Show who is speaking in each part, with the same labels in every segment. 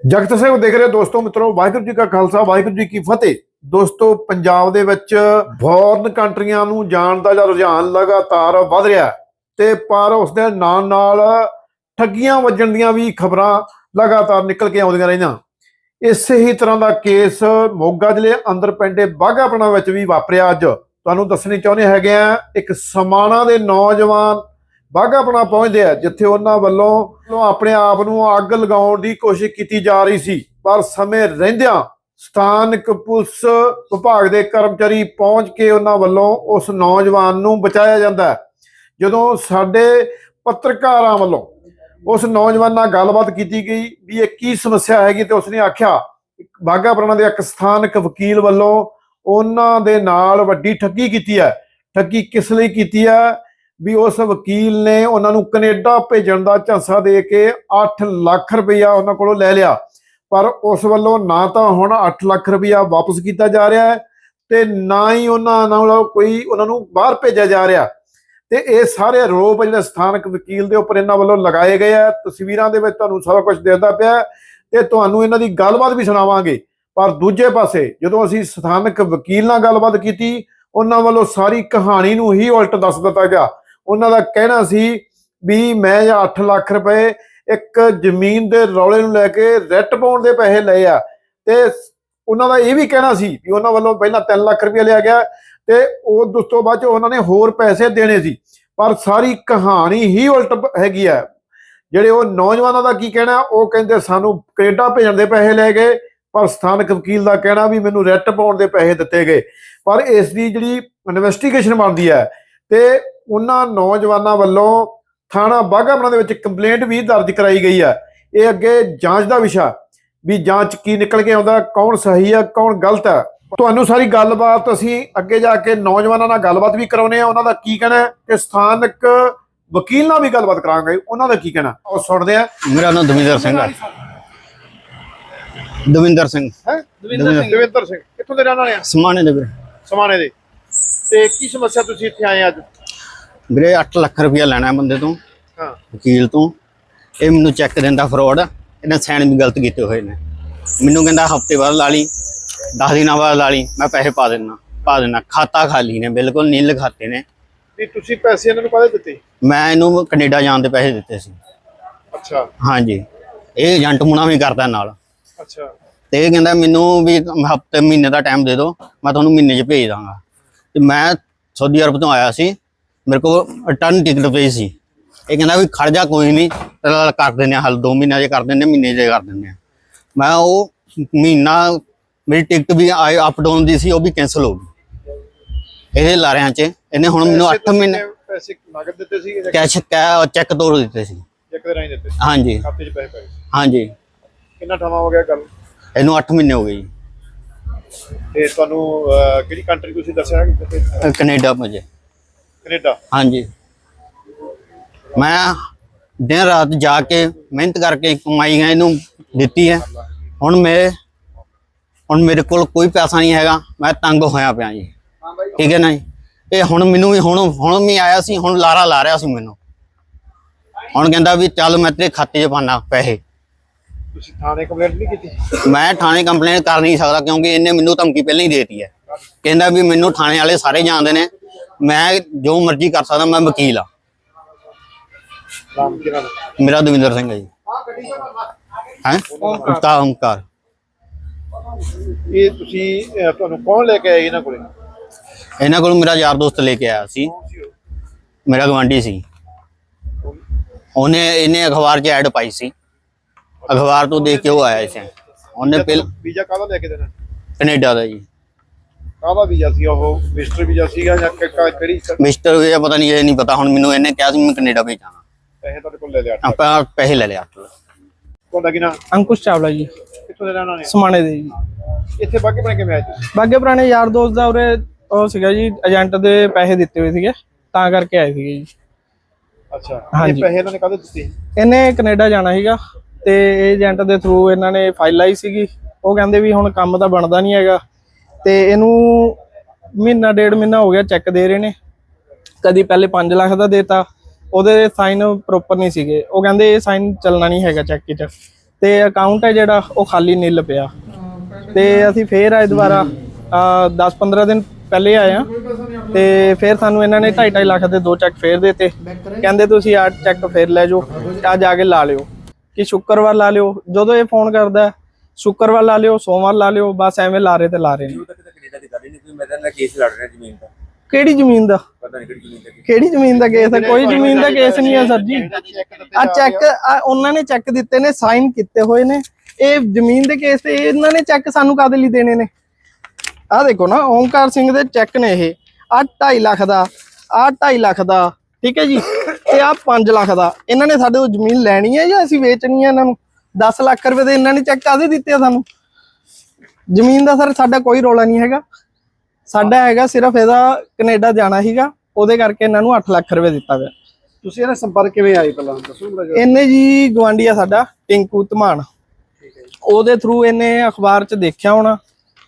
Speaker 1: ਜਗਤ ਸਿੰਘ, ਦੇਖ ਰਹੇ ਹੋ ਦੋਸਤੋ, ਮਿੱਤਰੋ, ਵਾਹਿਗੁਰੂ ਜੀ ਕਾ ਖਾਲਸਾ, ਵਾਹਿਗੁਰੂ ਜੀ ਕੀ ਫਤਿਹ। ਦੋਸਤੋ, ਪੰਜਾਬ ਦੇ ਵਿੱਚ ਫੋਰਨ ਕੰਟਰੀਆਂ ਨੂੰ ਜਾਣ ਦਾ ਜਿਹੜਾ ਰੁਝਾਨ ਲਗਾਤਾਰ ਵਧ ਰਿਹਾ ਹੈ ਤੇ ਪਰ ਉਸ ਦੇ ਨਾਲ ਨਾਲ ਠੱਗੀਆਂ ਵੱਜਣ ਦੀਆਂ ਵੀ ਖਬਰਾਂ ਲਗਾਤਾਰ ਨਿਕਲ ਕੇ ਆਉਂਦੀਆਂ ਰਹੀਆਂ। ਇਸੇ ਹੀ ਤਰ੍ਹਾਂ ਦਾ ਕੇਸ ਮੋਗਾ ਜ਼ਿਲ੍ਹੇ ਅੰਦਰ ਪੈਂਦੇ ਬਾਘਾਪਣਾ ਵਿੱਚ ਵੀ ਵਾਪਰਿਆ ਅੱਜ। ਤੁਹਾਨੂੰ ਦੱਸਣੀ ਚਾਹੁੰਦੇ ਹੈਗੇ ਆ, ਇੱਕ ਸਮਾਣਾ ਦੇ ਨੌਜਵਾਨ ਬਾਘਾਪਣਾ ਪਹੁੰਚਦੇ ਆ, ਜਿੱਥੇ ਉਹਨਾਂ ਵੱਲੋਂ ਆਪਣੇ ਆਪ ਨੂੰ ਅੱਗ ਲਗਾਉਣ ਦੀ ਕੋਸ਼ਿਸ਼ ਕੀਤੀ ਜਾ ਰਹੀ ਸੀ। ਪਰ ਸਮੇਂ ਰਹਿੰਦਿਆਂ ਸਥਾਨਕ ਪੁਲਿਸ ਵਿਭਾਗ ਦੇ ਕਰਮਚਾਰੀ ਪਹੁੰਚ ਕੇ ਉਹਨਾਂ ਵੱਲੋਂ ਉਸ ਨੌਜਵਾਨ ਨੂੰ ਬਚਾਇਆ ਜਾਂਦਾ ਹੈ। ਜਦੋਂ ਸਾਡੇ ਪੱਤਰਕਾਰਾਂ ਵੱਲੋਂ ਉਸ ਨੌਜਵਾਨ ਨਾਲ ਗੱਲਬਾਤ ਕੀਤੀ ਗਈ ਵੀ ਇਹ ਕੀ ਸਮੱਸਿਆ ਹੈਗੀ ਤੇ ਉਸਨੇ ਆਖਿਆ ਬਾਘਾਪੁਰਾਣਾ ਦੇ ਇੱਕ ਸਥਾਨਕ ਵਕੀਲ ਵੱਲੋਂ ਉਹਨਾਂ ਦੇ ਨਾਲ ਵੱਡੀ ਠੱਗੀ ਕੀਤੀ ਹੈ। ਠੱਗੀ ਕਿਸ ਲਈ ਕੀਤੀ ਹੈ? ਵੀ ਉਸ ਵਕੀਲ ਨੇ ਉਹਨਾਂ ਨੂੰ ਕੈਨੇਡਾ ਭੇਜਣ ਦਾ ਝਾਂਸਾ ਦੇ ਕੇ 8 ਲੱਖ ਰੁਪਇਆ ਉਹਨਾਂ ਕੋਲੋਂ ਲੈ ਲਿਆ। ਪਰ ਉਸ ਵੱਲੋਂ ਨਾ ਤਾਂ ਹੁਣ 8 ਲੱਖ ਰੁਪਇਆ ਵਾਪਸ ਕੀਤਾ ਜਾ ਰਿਹਾ ਹੈ ਤੇ ਨਾ ਹੀ ਉਹਨਾਂ ਨਾਲ ਕੋਈ ਉਹਨਾਂ ਨੂੰ ਬਾਹਰ ਭੇਜਿਆ ਜਾ ਰਿਹਾ। ਤੇ ਇਹ ਸਾਰੇ ਆਰੋਪ ਜਿਹੜੇ ਸਥਾਨਕ ਵਕੀਲ ਦੇ ਉੱਪਰ ਇਹਨਾਂ ਵੱਲੋਂ ਲਗਾਏ ਗਏ ਆ, ਤਸਵੀਰਾਂ ਦੇ ਵਿੱਚ ਤੁਹਾਨੂੰ ਸਾਰਾ ਕੁਝ ਦਿਖਦਾ ਪਿਆ ਹੈ ਤੇ ਤੁਹਾਨੂੰ ਇਹਨਾਂ ਦੀ ਗੱਲਬਾਤ ਵੀ ਸੁਣਾਵਾਂਗੇ। ਪਰ ਦੂਜੇ ਪਾਸੇ ਜਦੋਂ ਅਸੀਂ ਸਥਾਨਕ ਵਕੀਲ ਨਾਲ ਗੱਲਬਾਤ ਕੀਤੀ, ਉਹਨਾਂ ਵੱਲੋਂ ਸਾਰੀ ਕਹਾਣੀ ਨੂੰ ਹੀ ਉਲਟ ਦੱਸ ਦਿੱਤਾ ਗਿਆ। ਉਹਨਾਂ ਦਾ ਕਹਿਣਾ ਸੀ ਵੀ ਮੈਂ ਜਾਂ 8 ਲੱਖ ਰੁਪਏ ਇੱਕ ਜ਼ਮੀਨ ਦੇ ਰੌਲੇ ਨੂੰ ਲੈ ਕੇ ਰੈਟ ਪਾਉਣ ਦੇ ਪੈਸੇ ਲਏ ਆ। ਤੇ ਉਹਨਾਂ ਦਾ ਇਹ ਵੀ ਕਹਿਣਾ ਸੀ ਵੀ ਉਹਨਾਂ ਵੱਲੋਂ ਪਹਿਲਾਂ 3 ਲੱਖ ਰੁਪਏ ਲਿਆ ਗਿਆ ਤੇ ਉਹ ਉਸ ਤੋਂ ਬਾਅਦ ਚ ਉਹਨਾਂ ਨੇ ਹੋਰ ਪੈਸੇ ਦੇਣੇ ਸੀ। ਪਰ ਸਾਰੀ ਕਹਾਣੀ ਹੀ ਉਲਟ ਹੈਗੀ ਆ। ਜਿਹੜੇ ਉਹ ਨੌਜਵਾਨਾਂ ਦਾ ਕੀ ਕਹਿਣਾ, ਉਹ ਕਹਿੰਦੇ ਸਾਨੂੰ ਕੈਨੇਡਾ ਭੇਜਣ ਦੇ ਪੈਸੇ ਲੈ ਗਏ, ਪਰ ਸਥਾਨਕ ਵਕੀਲ ਦਾ ਕਹਿਣਾ ਵੀ ਮੈਨੂੰ ਰੈਟ ਪਾਉਣ ਦੇ ਪੈਸੇ ਦਿੱਤੇ ਗਏ। ਪਰ ਇਸ ਦੀ ਜਿਹੜੀ ਇਨਵੈਸਟੀਗੇਸ਼ਨ ਬਣਦੀ ਹੈ ਤੇ ਉਹਨਾਂ ਨੌਜਵਾਨਾਂ ਵੱਲੋਂ ਥਾਣਾ ਬਾਘਾਪੁਰਾ ਦੇ ਵਿੱਚ ਕੰਪਲੇਂਟ ਵੀ ਦਰਜ ਕਰਾਈ ਗਈ ਹੈ ਇਹ ਅੱਗੇ ਜਾਂਚ ਦਾ ਵਿਸ਼ਾ ਵੀ ਜਾਂਚ ਕੀ ਨਿਕਲ ਕੇ ਆਉਂਦਾ ਕੌਣ ਸਹੀ ਹੈ ਕੌਣ ਗਲਤ ਹੈ ਤੁਹਾਨੂੰ ਸਾਰੀ ਗੱਲਬਾਤ ਅਸੀਂ ਅੱਗੇ ਜਾ ਕੇ ਨੌਜਵਾਨਾਂ ਨਾਲ ਗੱਲਬਾਤ ਵੀ ਕਰਾਉਨੇ ਆ। ਉਹਨਾਂ ਦਾ ਕੀ ਕਹਿਣਾ ਹੈ ਤੇ ਸਥਾਨਕ ਵਕੀਲ ਨਾਲ ਵੀ ਗੱਲਬਾਤ ਕਰਾਂਗੇ। ਉਹਨਾਂ ਦਾ ਕੀ ਕਹਿਣਾ? ਉਹ ਸੁਣਦੇ ਆ।
Speaker 2: ਮੇਰਾ ਨਾਮ ਦਵਿੰਦਰ ਸਿੰਘ ਹੈ ਦਵਿੰਦਰ ਸਿੰਘ।
Speaker 1: ਹੈ?
Speaker 2: ਦਵਿੰਦਰ ਸਿੰਘ।
Speaker 1: ਦਵਿੰਦਰ ਸਿੰਘ। ਕਿੱਥੋਂ ਦੇ ਰਹਿਣ ਵਾਲੇ ਆ?
Speaker 2: ਸਮਾਣੇ ਦੇ ਵੀਰੇ।
Speaker 1: ਸਮਾਣੇ ਦੇ। ਤੇ ਕੀ ਸਮੱਸਿਆ ਤੁਸੀਂ ਇੱਥੇ ਆਏ ਅੱਜ?
Speaker 2: ਵੀਰੇ 8 ਲੱਖ ਰੁਪਇਆ ਲੈਣਾ ਬੰਦੇ ਤੋਂ
Speaker 1: ਹਾਂ।
Speaker 2: ਵਕੀਲ ਤੋਂ। ਇਹ ਮੈਨੂੰ ਚੈੱਕ ਦਿੰਦਾ ਫਰਾਡ ਇਹਨੇ ਸਾਈਨ ਵੀ ਗਲਤ ਕੀਤੇ ਹੋਏ ਨੇ। ਮੈਨੂੰ ਕਹਿੰਦਾ ਹਫ਼ਤੇ ਬਾਅਦ ਲਾ ਲਈ 10 ਦਿਨਾਂ ਬਾਅਦ ਲਾ ਲਈ ਮੈਂ ਪੈਸੇ ਪਾ ਦੇਣਾ ਪਾ ਦੇਣਾ ਖਾਤਾ ਖਾਲੀ ਨੇ ਬਿਲਕੁਲ ਨੀਲ ਖਾਤੇ ਨੇ।
Speaker 1: ਵੀ ਤੁਸੀਂ ਪੈਸੇ ਇਹਨਾਂ ਨੂੰ ਕਾਹਦੇ ਦਿੱਤੇ?
Speaker 2: ਮੈਂ ਇਹਨੂੰ ਕੈਨੇਡਾ ਜਾਣ ਦੇ ਪੈਸੇ ਦਿੱਤੇ ਸੀ।
Speaker 1: ਅੱਛਾ।
Speaker 2: ਹਾਂਜੀ। ਇਹ ਏਜੰਟ ਮੁਣਾ ਵੀ ਕਰਦਾ ਨਾਲ।
Speaker 1: ਅੱਛਾ।
Speaker 2: ਤੇ ਇਹ ਕਹਿੰਦਾ ਮੈਨੂੰ ਵੀ ਹਫ਼ਤੇ ਮਹੀਨੇ ਦਾ ਟਾਈਮ ਦੇ ਦਿਓ ਮੈਂ ਤੁਹਾਨੂੰ ਮਹੀਨੇ 'ਚ ਭੇਜ ਦਾਂਗਾ। ਤੇ ਮੈਂ ਸਾਊਦੀ ਅਰਬ ਤੋਂ ਆਇਆ ਸੀ। ਮੇਰੇ ਕੋਲ ਰਿਟਰਨ ਟਿਕਟ ਪਈ ਸੀ। ਇਹ ਕਹਿੰਦਾ ਵੀ ਖੜ ਜਾ ਕੋਈ ਨਹੀਂ ਤੇਰਾ ਕਰ ਦਿੰਦੇ ਆ ਹਲ 2 ਮਹੀਨਿਆਂ 'ਚ ਕਰ ਦਿੰਦੇ ਮਹੀਨੇ 'ਚ ਕਰ ਦਿੰਦੇ ਆ। ਮੈਂ ਉਹ ਮਹੀਨਾ ਮੇਰੀ ਟਿਕਟ ਵੀ ਅਪ ਡਾਊਨ ਦੀ ਸੀ ਉਹ ਵੀ ਕੈਨਸਲ ਹੋ ਗਈ। ਇਹਦੇ ਲਾਰਿਆਂ 'ਚ ਇਹਨੇ ਹੁਣ ਮੈਨੂੰ 8 ਮਹੀਨੇ
Speaker 1: ਪੈਸੇ ਨਗਦ ਦਿੱਤੇ ਸੀ ਜਾਂ
Speaker 2: ਕੈਸ਼ ਚੈੱਕ ਤੋੜ ਦਿੱਤੇ ਸੀ।
Speaker 1: ਚੈੱਕ ਦੇ ਰਾਹੀਂ ਦਿੱਤੇ
Speaker 2: ਹਾਂਜੀ।
Speaker 1: ਖਾਤੇ 'ਚ ਪੈਸੇ ਪਏ ਸੀ?
Speaker 2: ਹਾਂਜੀ।
Speaker 1: ਕਿੰਨਾ ਠਾਵਾ ਹੋ ਗਿਆ ਗੱਲ?
Speaker 2: ਇਹਨੂੰ 8 ਮਹੀਨੇ ਹੋ ਗਏ ਜੀ।
Speaker 1: ਤੇ ਤੁਹਾਨੂੰ ਕਿਹੜੀ ਕੰਟਰੀ ਤੁਸੀਂ ਦੱਸਿਆ ਕਿ
Speaker 2: ਕੈਨੇਡਾ ਮੁਝੇ
Speaker 1: ਕੈਨੇਡਾ?
Speaker 2: ਹਾਂਜੀ। ਮੈਂ ਦਿਨ ਰਾਤ ਜਾ ਕੇ ਮਿਹਨਤ ਕਰਕੇ ਕਮਾਈ ਹੈ ਇਹਨੂੰ ਦਿੱਤੀ ਹੈ। ਹੁਣ ਮੈਂ ਹੁਣ ਮੇਰੇ ਕੋਲ ਕੋਈ ਪੈਸਾ ਨਹੀਂ ਹੈਗਾ ਮੈਂ ਤੰਗ ਹੋਇਆ ਪਿਆ ਜੀ। ਠੀਕ ਹੈ ਨਾ ਜੀ? ਇਹ ਹੁਣ ਮੈਨੂੰ ਵੀ ਹੁਣ ਹੁਣ ਵੀ ਆਇਆ ਸੀ ਹੁਣ ਲਾਰਾ ਲਾ ਰਿਹਾ ਸੀ ਮੈਨੂੰ। ਹੁਣ ਕਹਿੰਦਾ ਵੀ ਚੱਲ ਮੈਂ ਤੇਰੇ ਖਾਤੇ 'ਚ ਪਾਣਾ ਪੈਸੇ।
Speaker 1: ਤੁਸੀਂ ਥਾਣੇ ਕੰਪਲੇਂਟ ਨਹੀਂ ਕੀਤੀ?
Speaker 2: ਮੈਂ ਥਾਣੇ ਕੰਪਲੇਂਟ ਕਰ ਨਹੀਂ ਸਕਦਾ ਕਿਉਂਕਿ ਇਹਨੇ ਮੈਨੂੰ ਧਮਕੀ ਪਹਿਲਾਂ ਹੀ ਦੇਤੀ ਹੈ। ਕਹਿੰਦਾ ਵੀ ਮੈਨੂੰ ਥਾਣੇ ਵਾਲੇ ਸਾਰੇ ਜਾਣਦੇ ਨੇ। ਮੈਂ ਜੋ ਮਰਜ਼ੀ ਕਰ ਸਕਦਾ ਮੈਂ ਵਕੀਲ ਆ। ਮੇਰਾ ਦਵਿੰਦਰ ਸਿੰਘ ਹੈ ਜੀ। ਹੈ? ਉਸਤਾ ਓਮਕਾਰ।
Speaker 1: ਇਹ ਤੁਸੀਂ ਅਹ, ਤੁਹਾਨੂੰ ਕੌਣ ਲੈ ਕੇ ਆਇਆ ਇਹਨਾਂ ਕੋਲੇ?
Speaker 2: ਇਹਨਾਂ ਕੋਲ ਮੇਰਾ ਯਾਰ ਦੋਸਤ ਲੈ ਕੇ ਆਇਆ ਸੀ? ਮੇਰਾ ਗਵਾਂਢੀ ਸੀ। ਉਹਨੇ ਇਹਨੇ ਅਖਬਾਰ 'ਚ ਐਡ ਪਾਈ ਸੀ। ਅਖਬਾਰ ਤੋਂ ਦੇਖ ਕੇ ਉਹ ਆਇਆ ਸੀ ਉਹਨੇ ਪਹਿਲ
Speaker 1: ਵੀਜ਼ਾ ਕਾਹਦਾ ਲੈ ਕੇ ਦੇਣਾ?
Speaker 2: ਕੈਨੇਡਾ ਦਾ ਜੀ।
Speaker 1: ਕਾਹਦਾ ਵੀਜ਼ਾ ਸੀ ਉਹ? ਵਿਜ਼ਟਰ ਵੀਜ਼ਾ ਸੀਗਾ ਜਾਂ ਕਿ- ਕਿ- ਕਿਹੜੀ
Speaker 2: ਮਿਸਟਰ ਇਹ ਪਤਾ ਨਹੀਂ ਇਹ ਨਹੀਂ ਪਤਾ। ਹੁਣ ਮੈਨੂੰ ਇਹਨੇ ਕਿਹਾ ਸੀ ਮੈਂ ਕੈਨੇਡਾ ਭੇਜਾਂਗਾ
Speaker 1: ਪੈਸੇ ਤੁਹਾਡੇ ਕੋਲ ਲੈ ਲਿਆ
Speaker 2: ਆਪਾਂ ਪੈਸੇ ਲੈ ਲਿਆ
Speaker 1: ਤੁਹਾਡਾ ਕੀ ਨਾਮ
Speaker 3: ਅੰਕੁਸ਼ ਚਾਵਲਾ ਜੀ।
Speaker 1: ਕਿੱਥੋਂ ਦੇ ਰਹਿਣ ਵਾਲੇ ਆ?
Speaker 3: ਸਮਾਣੇ ਦੇ ਜੀ।
Speaker 1: ਇੱਥੇ ਬਾਕੀ ਬਣ ਕੇ ਮੈਂ ਆਏ ਤੁਸੀਂ?
Speaker 3: ਬਾਗੇ ਪੁਰਾਣੇ ਯਾਰ ਦੋਸਤ ਦਾ ਉਰੇ ਉਹ ਸੀਗਾ ਜੀ ਏਜੰਟ ਦੇ ਪੈਸੇ ਦਿੱਤੇ ਹੋਏ ਸੀਗੇ ਤਾਂ ਕਰਕੇ ਆਏ ਸੀਗੇ ਜੀ।
Speaker 1: ਅੱਛਾ। ਇਹ
Speaker 3: ਹਾਂਜੀ।
Speaker 1: ਪੈਸੇ ਇਹਨਾਂ ਨੇ ਕਾਹਦੇ ਦਿੱਤੇ?
Speaker 3: ਇਹਨੇ ਕੈਨੇਡਾ ਜਾਣਾ ਸੀਗਾ ਤੇ ਏਜੰਟ ਦੇ ਥਰੂ ਇਹਨਾਂ ਨੇ ਫਾਈਲ ਲਾਈ ਸੀਗੀ। ਉਹ ਕਹਿੰਦੇ ਵੀ ਹੁਣ ਕੰਮ ਤਾਂ ਬਣਦਾ ਨਹੀਂ ਹੈਗਾ। ਤੇ ਇਹਨੂੰ ਮਹੀਨਾ, ਡੇਢ ਮਹੀਨਾ ਹੋ ਗਿਆ ਚੈੱਕ ਦੇ ਰਹੇ ਨੇ। ਕਦੀ ਪਹਿਲੇ 5 ਲੱਖ ਦਾ ਦੇਤਾ, ਉਹਦੇ ਸਾਈਨ ਪ੍ਰੋਪਰ ਨਹੀਂ ਸੀਗੇ। ਉਹ ਕਹਿੰਦੇ ਇਹ ਸਾਈਨ ਚੱਲਣਾ ਨਹੀਂ ਹੈਗਾ ਚੈੱਕ 'ਚ ਤੇ ਅਕਾਊਂਟ ਹੈ ਜਿਹੜਾ, ਉਹ ਖਾਲੀ ਨਿੱਲ ਪਿਆ। ਤੇ ਅਸੀਂ ਫੇਰ ਆਏ ਦੁਬਾਰਾ 10-15 ਦਿਨ ਪਹਿਲੇ ਆਏ ਆ ਤੇ ਫਿਰ ਸਾਨੂੰ ਇਹਨਾਂ ਨੇ 2.5 ਲੱਖ ਦੇ ਦੋ ਚੈੱਕ ਫੇਰ ਦਿੱਤੇ। ਕਹਿੰਦੇ ਤੁਸੀਂ ਆ ਚੈੱਕ ਫੇਰ ਲੈ ਜਾਓ ਆ ਜਾ ਕੇ ਲਾ ਲਿਓ। ਕਿ ਸ਼ੁੱਕਰਵਾਰ ਲਾ ਲਿਓ। ਜਦੋਂ ਇਹ ਫੋਨ ਕਰਦਾ ਸ਼ੁੱਕਰਵਾਰ ਲਾ ਲਿਓ ਸੋਮਵਾਰ ਲਾ ਲਿਓ ਬਸ ਐਵੇਂ ਲਾ ਰਹੇ ਤੇ ਲਾ ਰਹੇ ਨੇ
Speaker 4: ਤੱਕ ਤਾਂ ਕੈਨੇਡਾ ਦੀ ਗੱਲ ਹੀ ਨਹੀਂ ਕੋਈ ਮੈਂ ਤਾਂ ਕੇਸ ਲੜ ਰਿਹਾ ਜ਼ਮੀਨ ਦਾ
Speaker 3: ਕਿਹੜੀ ਜ਼ਮੀਨ ਦਾ
Speaker 4: ਪਤਾ ਨਹੀਂ ਕਿਹੜੀ ਜ਼ਮੀਨ ਦਾ case।
Speaker 3: ਕਿਹੜੀ ਜ਼ਮੀਨ ਦਾ ਕੇਸ ਹੈ ਕੋਈ ਜ਼ਮੀਨ ਦਾ ਕੇਸ ਨਹੀਂ ਹੈ ਸਰ ਜੀ ਆ ਚੈੱਕ ਉਹਨਾਂ ਨੇ ਚੈੱਕ ਦਿੱਤੇ ਨੇ ਸਾਈਨ ਕੀਤੇ ਹੋਏ ਨੇ ਇਹ ਜ਼ਮੀਨ ਦੇ ਕੇਸ ਤੇ ਇਹਨਾਂ ਨੇ ਚੈੱਕ ਸਾਨੂੰ ਕਾਦੇ ਲਈ ਦੇਣੇ ਨੇ ਆ ਦੇਖੋ ਨਾ ਓਮਕਾਰ ਸਿੰਘ ਦੇ ਚੈੱਕ ਨੇ ਇਹ ਆ 2.5 ਲੱਖ ਦਾ ਆ 2.5 ਲੱਖ ਦਾ ਠੀਕ ਹੈ ਜੀ ਤੇ ਆ 5 ਲੱਖ ਦਾ ਇਹਨਾਂ ਨੇ ਸਾਡੇ ਤੋਂ ਜ਼ਮੀਨ ਲੈਣੀ ਹੈ ਜਾਂ ਅਸੀਂ ਵੇਚਣੀ ਹੈ ਇਹਨਾਂ ਨੂੰ 10 ਲੱਖ ਰੁਪਏ ਦੇ ਇਹਨਾਂ ਨੇ ਚੈੱਕ ਕਾਦੇ ਦਿੱਤੇ ਆ ਸਾਨੂੰ? ਜ਼ਮੀਨ ਦਾ ਸਰ ਸਾਡਾ ਕੋਈ ਰੋਲਾ ਨਹੀਂ ਹੈਗਾ। ਸਾਡਾ ਹੈਗਾ ਸਿਰਫ ਇਹਦਾ ਕੈਨੇਡਾ ਜਾਣਾ ਸੀਗਾ ਉਹਦੇ ਕਰਕੇ ਇਹਨਾਂ ਨੂੰ 8 ਲੱਖ ਰੁਪਏ ਦਿੱਤਾ ਗਿਆ।
Speaker 1: ਤੁਸੀਂ ਇਹਦਾ ਸੰਪਰਕ ਕਿਵੇਂ ਆਏ ਪਹਿਲਾਂ? ਦੱਸੋ ਬੜਾ
Speaker 3: ਇਹਨੇ ਜੀ ਗਵਾਂਡੀ ਆ ਸਾਡਾ ਟਿੰਕੂ ਧਮਾਨ। ਉਹਦੇ ਥਰੂ ਇਹਨੇ ਅਖਬਾਰ 'ਚ ਦੇਖਿਆ ਹੋਣਾ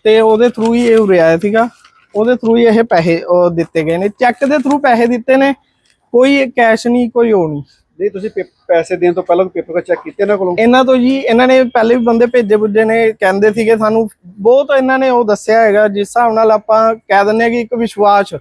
Speaker 3: ਤੇ ਉਹਦੇ ਥਰੂ ਹੀ ਇਹ ਉਰੇ ਆਇਆ ਸੀਗਾ। ਉਹਦੇ ਥਰੂ ਹੀ ਇਹ ਪੈਸੇ ਦਿੱਤੇ ਗਏ ਨੇ। ਚੈੱਕ ਦੇ ਥਰੂ ਪੈਸੇ ਦਿੱਤੇ ਨੇ ਕੋਈ ਕੈਸ਼ ਨਹੀਂ ਕੋਈ ਉਹ ਨਹੀਂ।
Speaker 1: ਨਹੀਂ ਤੁਸੀਂ ਪੈਸੇ ਦੇਣ ਤੋਂ ਪਹਿਲਾਂ ਪੇਪਰ ਚੈੱਕ ਕੀਤੇ ਇਹਨਾਂ ਕੋਲੋਂ?
Speaker 3: ਇਹਨਾਂ ਤੋਂ ਜੀ ਇਹਨਾਂ ਨੇ ਪਹਿਲੇ ਵੀ ਬੰਦੇ ਭੇਜੇ ਬੁੱਝੇ ਨੇ ਕਹਿੰਦੇ ਸੀਗੇ ਸਾਨੂੰ ਬਹੁਤ ਇਹਨਾਂ ਨੇ ਉਹ ਦੱਸਿਆ ਹੈਗਾ ਜਿਸ ਹਿਸਾਬ ਨਾਲ ਆਪਾਂ ਕਹਿ ਦਿੰਦੇ ਆ ਕਿ ਇੱਕ ਵਿਸ਼ਵਾਸ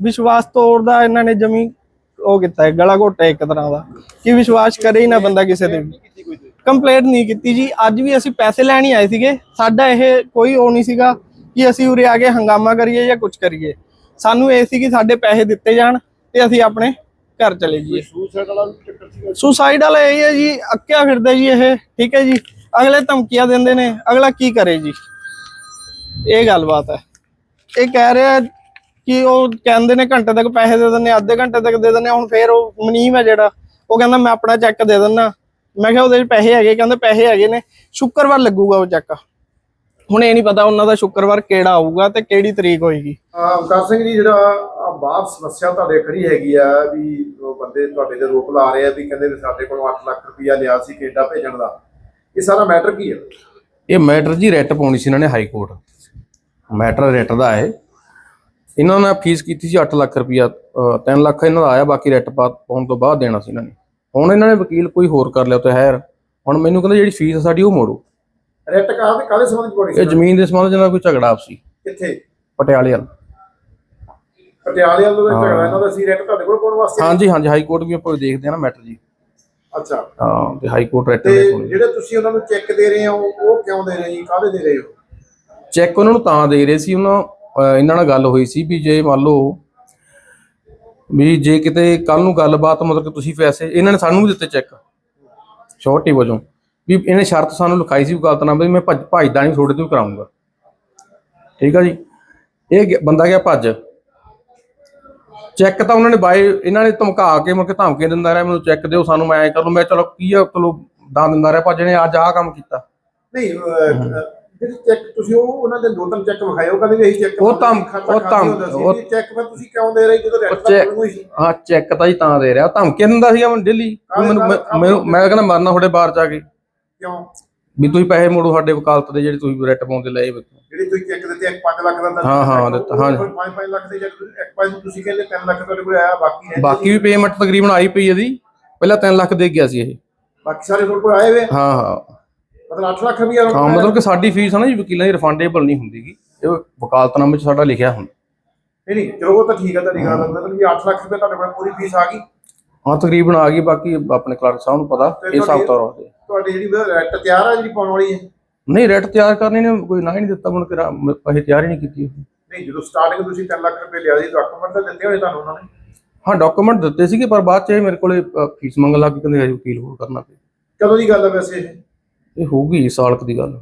Speaker 3: ਵਿਸ਼ਵਾਸ ਤੋੜਦਾ ਇਹਨਾਂ ਨੇ ਜਮੀ ਉਹ ਕੀਤਾ ਹੈ ਗਲਾ ਘੋਟਾ ਇੱਕ ਤਰ੍ਹਾਂ ਦਾ ਕਿ ਵਿਸ਼ਵਾਸ ਕਰੇ ਹੀ ਨਾ ਬੰਦਾ ਕਿਸੇ ਤੇ ਵੀ। ਕੰਪਲੇਂਟ ਨਹੀਂ ਕੀਤੀ ਜੀ ਅੱਜ ਵੀ ਅਸੀਂ ਪੈਸੇ ਲੈਣ ਹੀ ਆਏ ਸੀਗੇ ਸਾਡਾ ਇਹ ਕੋਈ ਉਹ ਨਹੀਂ ਸੀਗਾ ਕਿ ਅਸੀਂ ਉਰੇ ਆ ਕੇ ਹੰਗਾਮਾ ਕਰੀਏ ਜਾਂ ਕੁਝ ਕਰੀਏ। ਸਾਨੂੰ ਇਹ ਸੀ ਕਿ ਸਾਡੇ ਪੈਸੇ ਦਿੱਤੇ ਜਾਣ ਤੇ ਅਸੀਂ ਆਪਣੇ ਘਰ ਚਲੇ ਜਾਈਏ।
Speaker 1: ਸੂਸਾਈਡ ਵਾਲਾ ਵੀ ਚੱਕਰ ਸੀਗਾ।
Speaker 3: ਸੁਸਾਈਡ ਵਾਲਾ ਇਹ ਹੈ ਜੀ ਅੱਕਿਆ ਫਿਰਦਾ ਜੀ ਇਹ ਠੀਕ ਹੈ ਜੀ। ਅਗਲੇ ਧਮਕੀਆਂ ਦਿੰਦੇ ਨੇ ਅਗਲਾ ਕੀ ਕਰੇ ਜੀ? ਇਹ ਗੱਲਬਾਤ ਹੈ। ਇਹ ਕਹਿ ਰਿਹਾ ਕਿ ਉਹ ਕਹਿੰਦੇ ਨੇ ਘੰਟੇ ਤੱਕ ਪੈਸੇ ਦੇ ਦਿੰਦੇ ਅੱਧੇ ਘੰਟੇ ਤੱਕ ਦੇ ਦਿੰਦੇ ਹੁਣ ਫੇਰ ਉਹ ਮਨੀਮ ਹੈ ਜਿਹੜਾ ਉਹ ਕਹਿੰਦਾ ਮੈਂ ਆਪਣਾ ਚੈੱਕ ਦੇ ਦਿੰਦਾ। ਮੈਂ ਕਿਹਾ ਉਹਦੇ 'ਚ ਪੈਸੇ ਹੈਗੇ ਕਹਿੰਦੇ ਪੈਸੇ ਹੈਗੇ ਨੇ ਸ਼ੁੱਕਰਵਾਰ ਲੱਗੂਗਾ ਉਹ ਚੈੱਕ ਹੁਣ ਇਹ ਨਹੀਂ ਪਤਾ ਉਹਨਾਂ ਦਾ ਸ਼ੁੱਕਰਵਾਰ ਕਿਹੜਾ ਆਊਗਾ ਤੇ ਕਿਹੜੀ ਤਰੀਕ ਹੋਏਗੀ।
Speaker 1: ਓਮਕਾਰ ਸਿੰਘ ਜੀ ਜਿਹੜਾ ਬਾਹਰ ਸਮੱਸਿਆ ਤੁਹਾਡੇ ਖੜੀ ਹੈਗੀ ਆ ਵੀ ਉਹ ਬੰਦੇ ਤੁਹਾਡੇ ਤੇ ਰੋਪ ਲਾ ਰਹੇ ਆ ਵੀ ਕਹਿੰਦੇ ਵੀ ਸਾਡੇ ਕੋਲੋਂ 8 ਲੱਖ ਰੁਪਇਆ ਲਿਆ ਸੀ ਕੈਨੇਡਾ ਭੇਜਣ ਦਾ। ਇਹ ਸਾਰਾ ਮੈਟਰ ਕੀ ਹੈ
Speaker 5: ਇਹ ਮੈਟਰ ਜੀ ਰੈਟ ਪਾਉਣੀ ਸੀ ਇਹਨਾਂ ਨੇ ਹਾਈ ਕੋਰਟ। ਮੈਟਰ ਰੈਟ ਦਾ ਹੈ ਇਹਨਾਂ ਨੇ ਫੀਸ ਕੀਤੀ ਸੀ 8 ਲੱਖ ਰੁਪਇਆ 3 ਲੱਖ ਇਹਨਾਂ ਦਾ ਆਇਆ ਬਾਕੀ ਰੈਟ ਪਾਉਣ ਤੋਂ ਬਾਅਦ ਦੇਣਾ ਸੀ ਇਹਨਾਂ ਨੇ। ਹੁਣ ਇਹਨਾਂ ਨੇ ਵਕੀਲ ਕੋਈ ਹੋਰ ਕਰ ਲਿਆ ਤੇ ਹੈਰ ਹੁਣ ਮੈਨੂੰ ਕਹਿੰਦੇ ਜਿਹੜੀ ਫੀਸ ਸਾਡੀ ਉਹ ਮੋੜੋ।
Speaker 1: ਰੈਟ ਕਾਹ ਤੇ ਕਾਹਦੇ ਸੰਬੰਧ ਚ
Speaker 5: ਇਹ ਜ਼ਮੀਨ ਦੇ ਸੰਬੰਧ ਨਾਲ ਕੋਈ ਝਗੜਾ ਆਪਸੀ।
Speaker 1: ਕਿੱਥੇ?
Speaker 5: ਪਟਿਆਲੇ ਵਾਲ।
Speaker 1: ਪਟਿਆਲੇ ਵਾਲੇ ਦਾ ਝਗੜਾ ਇਹਨਾਂ ਦਾ ਸੀ ਰੈਟ ਤੁਹਾਡੇ ਕੋਲ ਪਾਉਣ ਵਾਸਤੇ?
Speaker 5: ਹਾਂਜੀ ਹਾਂਜੀ ਹਾਈ ਕੋਰਟ ਵੀ ਆਪਾਂ ਦੇਖਦੇ ਆ ਨਾ ਮੈਟਰ ਜੀ।
Speaker 1: ਅੱਛਾ।
Speaker 5: ਹਾਂ ਤੇ ਹਾਈ ਕੋਰਟ ਰੈਟ ਦੇ ਕੋਲ।
Speaker 1: ਜਿਹੜੇ ਤੁਸੀਂ ਉਹਨਾਂ ਨੂੰ ਚੈੱਕ ਦੇ ਰਹੇ ਹੋ ਉਹ ਕਿਉਂ ਦੇ ਰਹੇ ਜੀ? ਕਾਹਦੇ ਦੇ ਰਹੇ ਹੋ?
Speaker 5: ਚੈੱਕ ਉਹਨਾਂ ਨੂੰ ਤਾਂ ਦੇ ਰਹੇ ਸੀ ਉਹਨਾਂ ਇਹਨਾਂ ਨਾਲ ਗੱਲ ਹੋਈ ਸੀ ਵੀ ਜੇ ਮੰਨ ਲਓ ਵੀ ਜੇ ਕਿਤੇ ਕੱਲ ਨੂੰ ਗੱਲਬਾਤ ਮਤਲਬ ਕਿ ਤੁਸੀਂ ਪੈਸੇ ਇਹਨਾਂ ਨੇ ਸਾਨੂੰ ਵੀ ਦਿੱਤੇ ਚੈੱਕ ਛੋਟੀ ਵਜੋਂ। ਵੀ ਇਹਨੇ ਸ਼ਰਤ ਸਾਨੂੰ ਲਿਖਾਈ ਸੀ ਵਕਾਲਤਨਾਮੇ ਵੀ ਮੈਂ ਭੱਜ ਭੱਜਦਾ ਨਹੀਂ ਤੁਹਾਡੇ ਤੋਂ ਕਰਾਉਂਗਾ। ਠੀਕ ਆ ਜੀ? ਇਹ ਬੰਦਾ ਗਿਆ ਭੱਜ। ਚੈੱਕ ਤਾਂ ਉਹਨਾਂ ਨੇ ਬਾਏ ਇਹਨਾਂ ਨੇ ਧਮਕਾ ਕੇ ਮੁੜ ਕੇ ਧਮਕੇ ਦਿੰਦਾ ਰਿਹਾ ਮੈਨੂੰ ਚੈੱਕ ਦਿਓ ਸਾਨੂੰ ਮੈਂ ਐਂ ਕਰ ਲੂ ਮੈਂ ਚਲੋ ਕੀ ਆ ਚਲੋ ਦਾਨ ਦਿੰਦਾ ਰਿਹਾ ਭੱਜ ਨੇ ਅੱਜ ਆਹ ਕੰਮ ਕੀਤਾ।
Speaker 1: ਨਹੀਂ ਜਿਹੜੇ ਚੈੱਕ ਤੁਸੀਂ ਉਹ ਉਹਨਾਂ ਦੇ ਦੋ ਤਿੰਨ ਚੈੱਕ ਉਹ ਕਹਿੰਦੇ ਵੀ ਇਹੀ ਚੈੱਕ
Speaker 5: ਉਹ ਧਮ- ਉਹ ਧਮ- ਉਹ-
Speaker 1: ਚੈੱਕ ਫਿਰ ਤੁਸੀਂ ਕਿਉਂ ਦੇ ਰਹੇ ਜਦੋਂ ਤਾਂ
Speaker 5: ਚੈੱਕ-
Speaker 1: ਤੁਹਾਨੂੰ ਹੀ ਸੀ?
Speaker 5: ਹਾਂ ਚੈੱਕ ਤਾਂ ਜੀ ਤਾਂ ਦੇ ਰਿਹਾ ਧਮਕੀ ਦਿੰਦਾ ਸੀਗਾ ਮੈਨੂੰ ਡੇਲੀ ਮੈਨੂੰ ਮੈਂ- ਕਹਿੰਦਾ ਮਰਨਾ ਤੁਹਾਡੇ ਬਾਹਰ ਜਾ ਕੇ।
Speaker 1: ਕਿਉਂ?
Speaker 5: ਵੀ ਤੁਸੀਂ ਪੈਸੇ ਮੋੜੋ ਸਾਡੇ ਵਕਾਲਤ ਦੇ ਜਿਹੜੇ ਤੁਸੀਂ ਰੈਟ ਪਾਉਂਦੇ ਲਏ ਵੇ
Speaker 1: ਜਿਹੜੀ ਤੁਸੀਂ ਚੈੱਕ ਦਿੱਤੇ ਇੱਕ 5 ਲੱਖ ਦਾ
Speaker 5: ਹਾਂ, ਹਾਂ, ਦਿੱਤਾ, ਹਾਂ।
Speaker 1: 5-5 ਲੱਖ ਦੇ ਚੈੱਕ ਇੱਕ ਪਾਸੇ ਤੁਸੀਂ ਕਹਿੰਦੇ 3 ਲੱਖ ਤੁਹਾਡੇ ਕੋਲ ਆਇਆ ਬਾਕੀ ਰਹਿੰਦੇ
Speaker 5: ਬਾਕੀ ਵੀ ਪੇਮੈਂਟ ਤਕਰੀਬਨ ਆਈ ਪਈ ਇਹਦੀ। ਪਹਿਲਾਂ 3 ਲੱਖ ਦੇ ਗਿਆ ਸੀ ਇਹ।
Speaker 1: ਬਾਕੀ ਸਾਰੇ ਤੁਹਾਡੇ ਕੋਲ ਆਏ ਵੇ?
Speaker 5: ਹਾਂ ਹਾਂ।
Speaker 1: ਮਤਲਬ 8 ਲੱਖ ਰੁਪਇਆ
Speaker 5: ਹਾਂ ਮਤਲਬ ਕਿ ਸਾਡੀ ਫੀਸ ਹੈ ਨਾ ਜੀ ਵਕੀਲਾਂ ਦੀ ਰਿਫੰਡੇਬਲ ਨਹੀਂ ਹੁੰਦੀਗੀ ਇਹ ਵਕਾਲਤਨਾਮੇ 'ਚ ਸਾਡਾ ਲਿਖਿਆ ਹੁੰਦਾ
Speaker 1: ਨਹੀਂ ਨਹੀਂ ਚਲੋ ਉਹ ਤਾਂ ਠੀਕ ਹੈ ਤੁਹਾਡੀ ਗੱਲ। ਮਤਲਬ ਵੀ 8 ਲੱਖ ਰੁਪਏ ਤੁਹਾਡੇ ਕੋਲ ਪੂਰੀ ਫੀਸ ਆ ਗਈ।
Speaker 5: ਹਾਂ ਤਕਰੀਬਨ ਆ ਗਈ ਬਾਕੀ ਆਪਣੇ ਕਲਰਕ ਸਾਹਿਬ ਨੂੰ ਪਤਾ ਇਹ ਹਿਸਾਬ ਤੌਰ ਤੇ
Speaker 1: ਤੁਹਾਡੀ ਜਿਹੜੀ ਰੈਟ ਤਿਆਰ ਆ ਜਿਹੜੀ ਪਾਉਣ ਵਾਲੀ ਹੈ?
Speaker 5: ਨਹੀਂ ਰੈਟ ਤਿਆਰ ਕਰਨੀ ਨੇ ਕੋਈ ਨਾ ਹੀ ਨਹੀਂ ਦਿੱਤਾ ਮੈਨੂੰ ਕਿ ਪੈਸੇ ਤਿਆਰ ਹੀ ਨਹੀਂ ਕੀਤੀ
Speaker 1: ਨਹੀਂ ਜਦੋਂ ਸਟਾਰਟਿੰਗ ਤੁਸੀਂ 3 ਲੱਖ ਰੁਪਏ ਲਿਆ ਸੀ ਡਾਕੂਮੈਂਟ ਤਾਂ ਦਿੱਤੇ ਹੋਣੇ ਤੁਹਾਨੂੰ ਉਹਨਾਂ ਨੇ?
Speaker 5: ਹਾਂ ਡਾਕੂਮੈਂਟ ਦਿੱਤੇ ਸੀਗੇ ਪਰ ਬਾਅਦ ਚ ਇਹ ਮੇਰੇ ਕੋਲੇ ਅ, ਫੀਸ ਮੰਗਣ ਲੱਗ ਗਏ ਕਹਿੰਦੇ ਹਜੇ ਵਕੀਲ ਹੋਰ ਕਰਨਾ ਪਿਆ।
Speaker 1: ਕਦੋਂ ਦੀ ਗੱਲ ਹੈ ਵੈਸੇ ਇਹ?
Speaker 5: ਇਹ ਹੋਊਗੀ ਸਾਲ ਕੁ ਦੀ ਗੱਲ।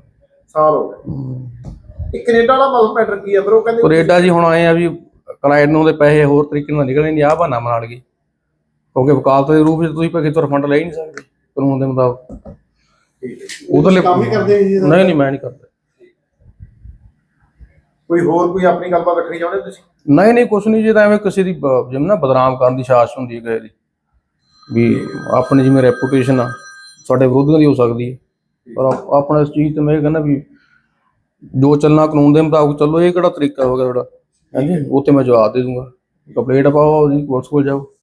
Speaker 1: ਸਾਲ ਹੋ ਗਏ। ਇਹ ਕੈਨੇਡਾ ਵਾਲਾ ਮਸਲ ਮੈਟਰ ਕੀ ਹੈ ਬ్రో ਕਹਿੰਦੇ
Speaker 5: ਕੈਨੇਡਾ ਜੀ ਹੁਣ ਆਏ ਆ ਵੀ ਕਲਾਇੰਟ ਨੂੰ ਦੇ ਪੈਸੇ ਹੋਰ ਤਰੀਕੇ ਨਾਲ ਨਿਕਲਣੇ ਨਹੀਂ ਆ ਬਹਾਨਾ ਬਣਾ ਲਗੇ ਕਿਉਂਕਿ ਵਕਾਲਤ ਦੇ ਰੂਪ ਵਿੱਚ ਤੁਸੀਂ ਪੈਸੇ ਤੋਂ ਰਿਫੰਡ ਲੈ ਹੀ ਨਹੀਂ ਸਕਦੇ ਕਾਨੂੰਨ ਦੇ ਮੁਤਾਬਕ। ਲਈ
Speaker 1: ਕੰਮ ਹੀ ਕਰਦੇ ਜੀ?
Speaker 5: ਨਹੀਂ ਨਹੀਂ ਮੈਂ ਨਹੀਂ ਕਰਦਾ।
Speaker 1: ਕੋਈ ਹੋਰ ਕੋਈ ਆਪਣੀ ਗੱਲਬਾਤ ਰੱਖਣੀ ਚਾਹੁੰਦੇ ਤੁਸੀਂ?
Speaker 5: ਨਹੀਂ ਨਹੀਂ ਕੁਛ ਨਹੀਂ ਜੇ ਤਾਂ ਐਵੇਂ ਕਿਸੇ ਦੀ ਬ- ਜਿਵੇਂ ਨਾ ਬਦਨਾਮ ਕਰਨ ਦੀ ਸਾਜ਼ਿਸ਼ ਹੁੰਦੀ ਹੈ ਕਿਸੇ ਦੀ ਵੀ ਆਪਣੀ ਜਿਵੇਂ ਰੈਪੂਟੇਸ਼ਨ ਆ ਸਾਡੇ ਵਿਰੋਧੀਆਂ ਦੀ ਹੋ ਸਕਦੀ ਹੈ। ਪਰ ਆਪ- ਆਪਣਾ ਇਸ ਚੀਜ਼ ਤੇ ਮੈਂ ਇਹ ਕਹਿੰਦਾ ਵੀ ਜੋ ਚੱਲਣਾ ਕਾਨੂੰਨ ਦੇ ਮੁਤਾਬਕ ਚੱਲੋ ਇਹ ਕਿਹੜਾ ਤਰੀਕਾ ਹੋ ਗਿਆ ਤੁਹਾਡਾ? ਹਾਂਜੀ ਉਹ ਤੇ ਮੈਂ ਜਵਾਬ ਦੇ ਦੂੰਗਾ। ਕੰਪਲੇਂਟ ਪਾਓ ਉਹਦੀ ਕੋਰਟ ਕੋਲ ਜਾਓ।